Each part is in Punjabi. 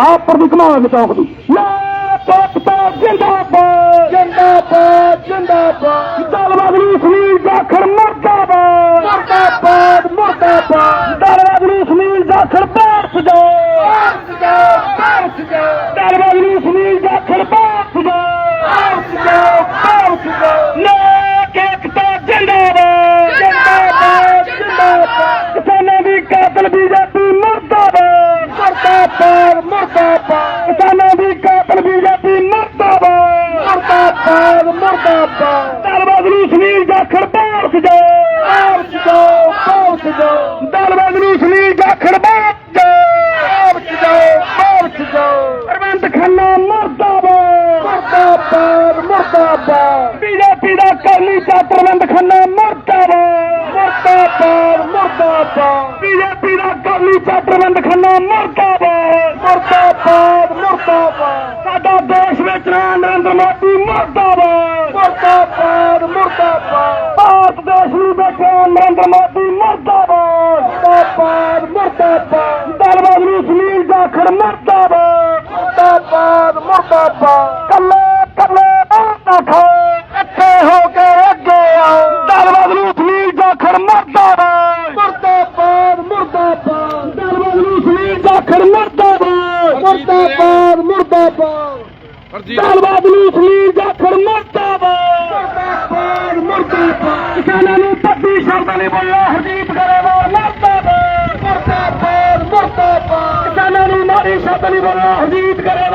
ਦੀ ਕਮਾਲ ਚੌਕ ਦੀ ਲੈ ਪਾਕਿਸਤਾ ਜਿੰਦਾਬਾਦ। ਜਿੰਦਾਬਾਦ ਜਿੰਦਾਬਾਦ। ਦਲ ਬਦਲੂ ਸੁਨੀਲ ਜਾਖੜ ਮਰਦਾਬਾਦ। ਮਰਦਾਬਾਦ ਮਰਦਾਬਾਦ। ਦਲ ਬਦਲੂ ਸੁਨੀਲ ਜਾਖੜ ਬਾਹਰ ਸਜਾ ਬਾਹਰ ਸਜਾ ਬਾਹਰ ਸਜਾ ਦਲ ਬਦਲੂ ਸੁਨੀਲ ਜਾਖੜ ਜਾਖੜ ਬਾਹਰ ਜਾਓ ਬਾਹਰ ਸਜਾ ਬਾਹਰ ਸਜਾ ਦਲ ਬਦਲੂ ਸੁਨੀਲ ਜਾਖੜ ਬਾਹਰ ਸਜਾ ਬਾਹਰ ਸਜਾ ਬਾਹਰ ਸਜਾ ਪ੍ਰਬੰਧ ਖੰਨਾ ਮਰਦਾਬਾਦ। ਮਰਦਾਬਾਦ ਮਰਦਾਬਾਦ। ਬੀਜੇਪੀ ਦਾ ਕਰਨੀ ਚਾ ਪ੍ਰਬੰਧ ਖੰਨਾ ਮਰਦਾਬਾਦ। ਮਰਦਾਬਾਦ ਮਰਦਾਬਾਦ। ਬੀਜੇਪੀ ਦਾ ਕਰਨੀ ਚਾ ਪ੍ਰਬੰਧ ਖੰਨਾ ਮਰਦਾਬਾਦ ਮਰਦਾਬਾਦ ਮਰਦਾਬਾਦ ਸਾਡਾ ਦੇਸ਼ ਵਿੱਚ ਨਾ ਨਰਿੰਦਰ ਮੋਦੀ ਮਰਦਾਬਾਦ ਮਰਦਾਬਾਦ ਮਰਦਾਬਾਦ ਭਾਰਤ ਦੇਸ਼ ਨੂੰ ਬੈਠੇ ਨਰਿੰਦਰ ਮੋਦੀ ਮਰਦਾਬਾਦ ਮਰਦਾਬਾਦ ਮਰਦਾਬਾਦ ਦਲ ਬਦਲੂ ਸੁਨੀਲ ਜਾਖੜ ਮਰਦਾਬਾਦ ਮਰਦਾਬਾਦ ਮਰਦਾਬਾਦ ਕੱਲੇ ਕੱਲੇ ਨਾ ਖਾਓ ਇਕੱਠੇ ਹੋ ਕੇ ਅੱਗੇ ਆਓ ਦਲ ਬਦਲੂ ਸੁਨੀਲ ਜਾਖੜ ਮਰਦਾਬਾਦ ਮਰਦਾਬਾਦ हरीत करा मादा पा जनी جعفر श हरजीत करे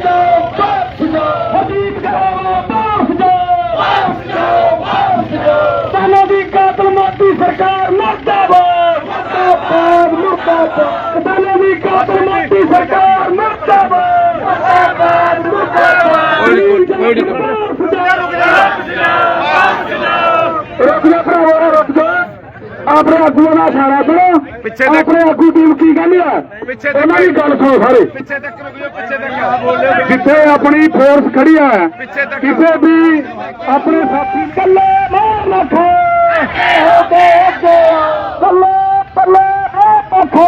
جاؤ ਰੁਕ ਜਾ ਭਰਾਵਾ ਰੁਕ ਜਾ ਆਪਣੇ ਆਗੂਆਂ ਦਾ ਇਸ਼ਾਰਾ ਕਰੋ ਪਿੱਛੇ ਦੇਖ। ਆਪਣੇ ਆਗੂ ਟੀਮ ਕੀ ਕਹਿੰਦੇ ਆ? ਪਿੱਛੇ ਉਹਨਾਂ ਦੀ ਗੱਲ ਸੁਣੋ ਸਾਰੇ। ਪਿੱਛੇ ਤੱਕ ਰੁਕਿਓ ਪਿੱਛੇ ਤੱਕ। ਆ ਬੋਲਿਓ ਜਿੱਥੇ ਆਪਣੀ ਫੋਰਸ ਖੜੀ ਆ ਪਿੱਛੇ ਤੱਕ। ਕਿਸੇ ਵੀ ਆਪਣੇ ਸਾਥੀ ਕੱਲੇ ਮਾਰ ਨਾ ਖਾਓ ਹੋ ਕੇ ਅੱਗੇ ਆਓ ਕੱਲੇ ਕੱਲੇ ਨਾ ਖਾਓ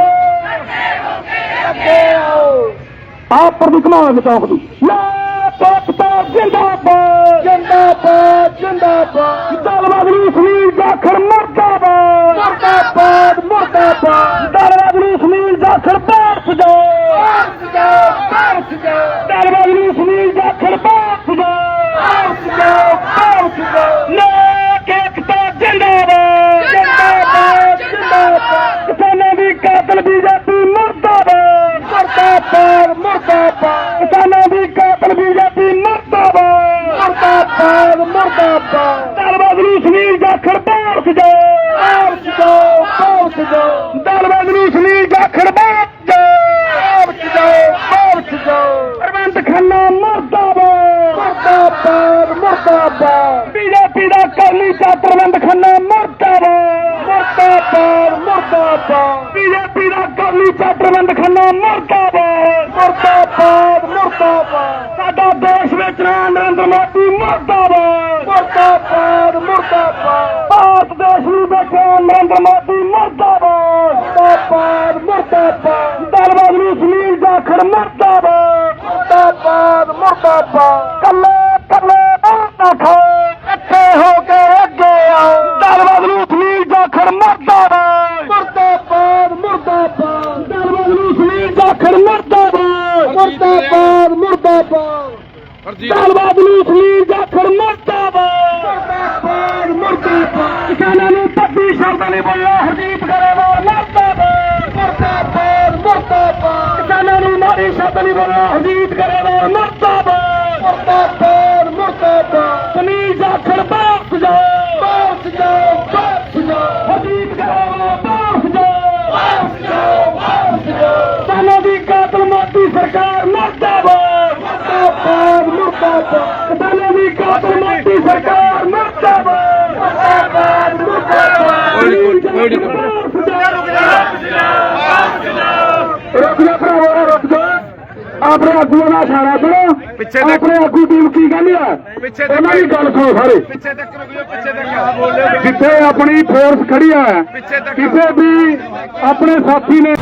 ਅੱਗੇ ਆਓ ਆਪ ਪਰ ਦੀ ਕਮਾਲ ਚੌਕ ਦੀ ਦਲ ਬਦਲੂ ਸੁਨੀਲ ਜਾਖੜ ਬਾਹਰ ਸਜਾ ਬਾਹਰ ਸਜਾ ਬਾਹਰ ਸਜਾ ਦਲ ਬਦਲੂ ਸੁਨੀਲ ਜਾਖੜ ਬਾਹਰ ਸਜਾ ਬਾਹਰ ਸਜਾ ਬਾਹਰ ਸਜਾ ਲੈ ਕੇਕਤਾ ਜਿੰਦਾਬਾਦ। ਜਿੰਦਾਬਾਦ ਜਿੰਦਾਬਾਦ। ਕਿਸਾਨਾਂ ਦੀ ਕਾਤਲ ਬੀਜੇਪੀ ਮਰਦਾਬਾਦ। ਮਰਦਾਬਾਦ ਮਰਦਾਬਾਦ। ਕਿਸਾਨਾਂ ਦੀ ਕਾਤਲ ਬੀਜੇਪੀ ਮਰਦਾਬਾਦ। ਮਰਦਾਬਾਦ ਮਰਦਾਬਾਦ। ਦਲ ਬਦਲੂ ਸੁਨੀਲ ਜਾਖੜ ਬਾਹਰ ਸਜਾ ਬਾਹਰ ਸਜਾ ਬਾਹਰ ਸਜਾ ਦਲ ਬਦਲੂ ਸੁਨੀਲ ਜਾਖੜ ਬਾਹਰ ਸਜਾ ਬਾਹਰ ਸਜਾ ਬਾਹਰ ਸਜਾ ਪ੍ਰਬੰਧ ਖੰਨਾ ਮਰਦਾਬਾਦ ਮਰਦਾਬਾਦ ਮਰਦਾਬਾਦ। ਬੀਜੇਪੀ ਦਾ ਕਰਨੀ ਚਾ ਪ੍ਰਬੰਧ ਖੰਨਾ ਮਰਦਾਬਾਦ ਮਰਦਾਬਾਦ ਮਰਦਾਬਾਦ ਬੀਜੇਪੀ ਦਾ ਕਰਨੀ ਚਾ ਪ੍ਰਬੰਧ ਖੰਨਾ ਮਰਦਾਬਾਦ ਮਰਦਾਬਾਦ ਮਰਦਾਬਾਦ ਸਾਡਾ ਦੇਸ਼ ਵਿੱਚ ਨਰਿੰਦਰ ਮੋਦੀ ਮਰਦਾਬਾਦ ਮਰਦਾਬਾਦ ਮਰਦਾਬਾਦ ਭਾਰਤ ਦੇਸ਼ ਨੂੰ ਬੈਠੇ ਨਰਿੰਦਰ ਮੋਦੀ ਮਰਦਾਬਾਦ ਮਰਦਾਬਾਦ ਮਰਦਾਬਾਦ। ਕੱਲੇ ਕੱਲੇ ਨਾ ਖਾਓ ਇਕੱਠੇ ਹੋ ਕੇ ਅੱਗੇ ਆਓ। ਦਲ ਬਦਲੂ ਸੁਨੀਲ ਜਾਖੜ ਮਰਦਾਬਾਦ। ਮਰਦਾਬਾਦ ਮਰਦਾਬਾਦ। ਦਲ ਬਦਲੂ ਸੁਨੀਲ ਜਾਖੜ ਮਰਦਾਬਾਦ। ਮਰਦਾਬਾਦ ਮਰਦਾਬਾਦ। ਦਲ ਬਦਲੂ ਸੁਨੀਲ ਜਾਖੜ ਮਰਦਾਬਾਦ। ਮਰਦਾਬਾਦ ਮਰਦਾਬਾਦ। ਕਿਸਾਨਾਂ ਨੂੰ ਪੱਦੀ ਸ਼ਬਦਾਂ ਨੇ ਬੋਲਿਆ ਹਰਜੀਤ ਹਰਜੀਤ ਗਰੇਵਾਲ ਮਰਦਾਬਾਦ! ਮਰਦਾਬਾਦ ਮਰਦਾਬਾਦ! ਸੁਨੀਲ ਜਾਖੜ ਬਾਸ ਜਾਓ! ਬਾਸ ਜਾਓ ਬਾਸ ਜਾਓ! ਹਰਜੀਤ ਗਰੇਵਾਲ ਬਾਸ ਜਾਓ! ਬਾਸ ਜਾਓ ਬਾਸ ਜਾਓ! ਕਿਸਾਨਾਂ ਦੀ ਕਾਤਲ ਮੋਦੀ ਸਰਕਾਰ ਮਰਦਾਬਾਦ! ਮਰਦਾਬਾਦ ਮਰਦਾਬਾਦ! ਕਿਸਾਨਾਂ ਦੀ ਕਾਤਲ ਮੋਦੀ ਸਰਕਾਰ ਮਰਦਾਬਾਦ! ਮਰਦਾਬਾਦ ਮਰਦਾਬਾਦ ਕੋਈ ਨੀ, ਕੋਈ ਨੀ, ਕੋਈ ਨੀ। ਰੁਕ ਜਾ ਭਰਾਵਾ ਰੁਕ ਜਾ ਆਪਣੇ ਆਗੂਆਂ ਦਾ ਇਸ਼ਾਰਾ ਸੁਣੋ ਪਿੱਛੇ ਤੱਕ। ਆਪਣੇ ਆਗੂ ਟੀਮ ਕੀ ਕਹਿੰਦੀ ਆ ਪਿੱਛੇ ਤੱਕ। ਉਹਨਾਂ ਦੀ ਗੱਲ ਸੁਣੋ ਸਾਰੇ ਪਿੱਛੇ ਤੱਕ ਰੁਕਿਓ ਪਿੱਛੇ ਤੱਕ ਆ ਬਈ ਜਿੱਥੇ ਆਪਣੀ ਫੋਰਸ ਖੜੀ ਆ ਪਿੱਛੇ ਤੱਕ। ਕਿਸੇ ਵੀ ਆਪਣੇ ਸਾਥੀ ਨੇ